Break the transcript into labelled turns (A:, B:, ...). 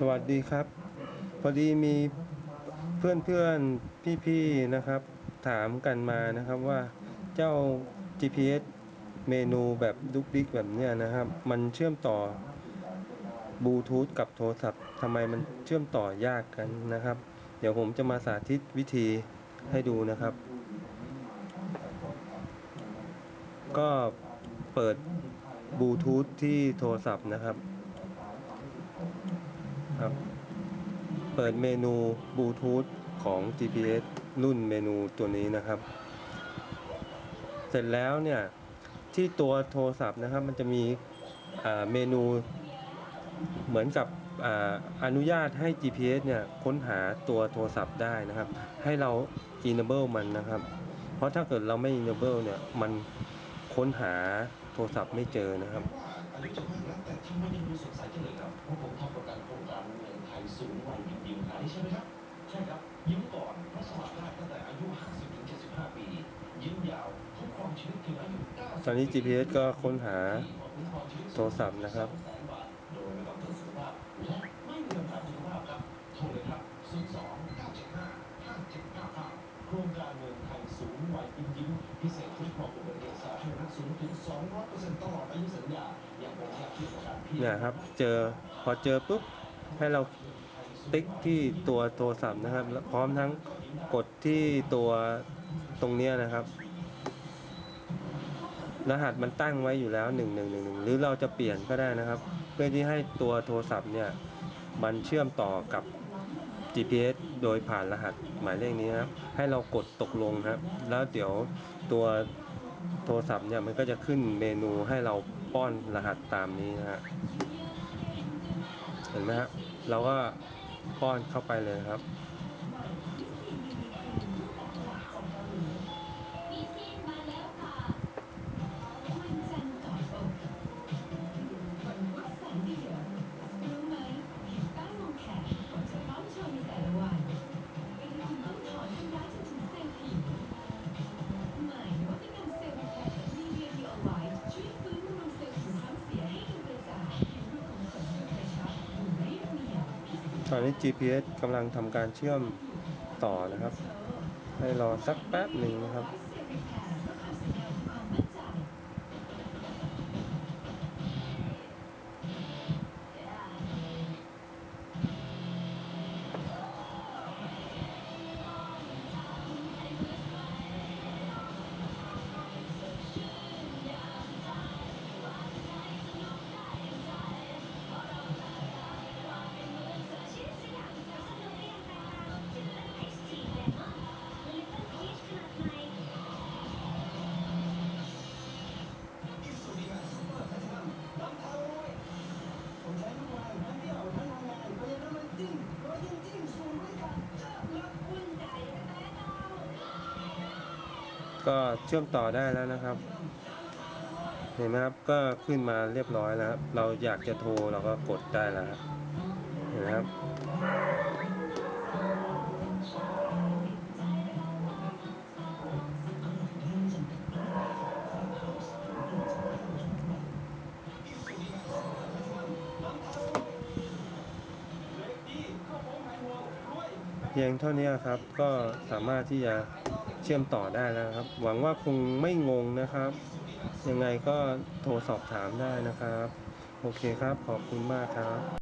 A: สวัสดีครับ พอดีมีเพื่อนเพื่อนพี่พี่ๆนะครับ ถามกันมานะครับว่าเจ้า GPS เมนูแบบดุกดิกแบบเนี้ยนะครับ มันเชื่อมต่อบลูทูธกับโทรศัพท์ทำไมมันเชื่อมต่อยากกันนะครับ เดี๋ยวผมจะมาสาธิตวิธีให้ดูนะครับ ก็เปิดบลูทูธที่โทรศัพท์นะครับ ครับ เปิดเมนูบลูทูธของ GPS รุ่นเมนูตัวนี้นะครับ เสร็จแล้วเนี่ยที่ตัวโทรศัพท์นะครับ มันจะมีเมนูเหมือนกับออนุญาตให้ GPS เนี่ยค้นหาตัวโทรศัพท์ได้นะครับ ให้เรา enable มันนะครับ เพราะถ้าเกิดเราไม่ enable เนี่ยมันค้นหาโทรศัพท์ไม่เจอนะครับ
B: สูงวัยยิ้มยิ้มอันนี้ใช่ไหมครับ ใช่ครับ ยิ้มก่อนเพราะสมัครได้ตั้งแต่อายุ 50ถึง75 ปี ยิ้มยาวทุกความชีวิตถึงอายุ90
A: ตอนนี้ GPS ก็ค้นหา
B: ปีความชีวิต
A: โทรศัพท์นะครับ
B: 200,000บาทโดยไม่ต้องตรวจสุขภาพและไม่มีปัญหาสุขภาพครับโทรเลยครับ 02 975 5799โครงการเมืองไทยสูงวัยยิ้มยิ้มพิเศษคุ้มครองอุบัติเหตุสาธารณะสูงถึง 200%ตลอดอายุสัญญาอย่างผมอยากที่ประกันพี่
A: เนี่ยครับ เจอพอเจอปุ๊บให้เรา ติ๊กที่ตัวโทรศัพท์นะครับแล้วพร้อมทั้งกดที่ตัวตรงเนี้ยนะครับ รหัสมันตั้งไว้อยู่แล้ว 1 1 1 1 หรือเราจะเปลี่ยนก็ได้นะครับ เพื่อที่ให้ตัวโทรศัพท์เนี่ยมันเชื่อมต่อกับ GPS โดยผ่านรหัสหมายเลขนี้นะครับ ให้เรากดตกลงครับ แล้วเดี๋ยวตัวโทรศัพท์เนี่ยมันก็จะขึ้นเมนูให้เราป้อนรหัสตามนี้นะฮะเห็นไหมครับเราก็ ป้อนเข้าไปเลยครับ
C: ตอนนี้
A: GPS กำลังทำการเชื่อมต่อนะครับ ให้รอสักแป๊บหนึ่งนะครับ
D: ก็เชื่
B: อ
A: มต่อได้แล้วนะครับ เห็นไหมครับก็ขึ้นมาเรียบร้อยแล้วครับเราอยากจะโทรเราก็กดได้แล้วครับเห็นไหมครับ พียงเท่านี้ครับก็สามารถที่จะเชื่อมต่อได้แล้วครับ หวังว่าคงไม่งงนะครับ ยังไงก็โทรสอบถามได้นะครับ โอเคครับขอบคุณมากครับ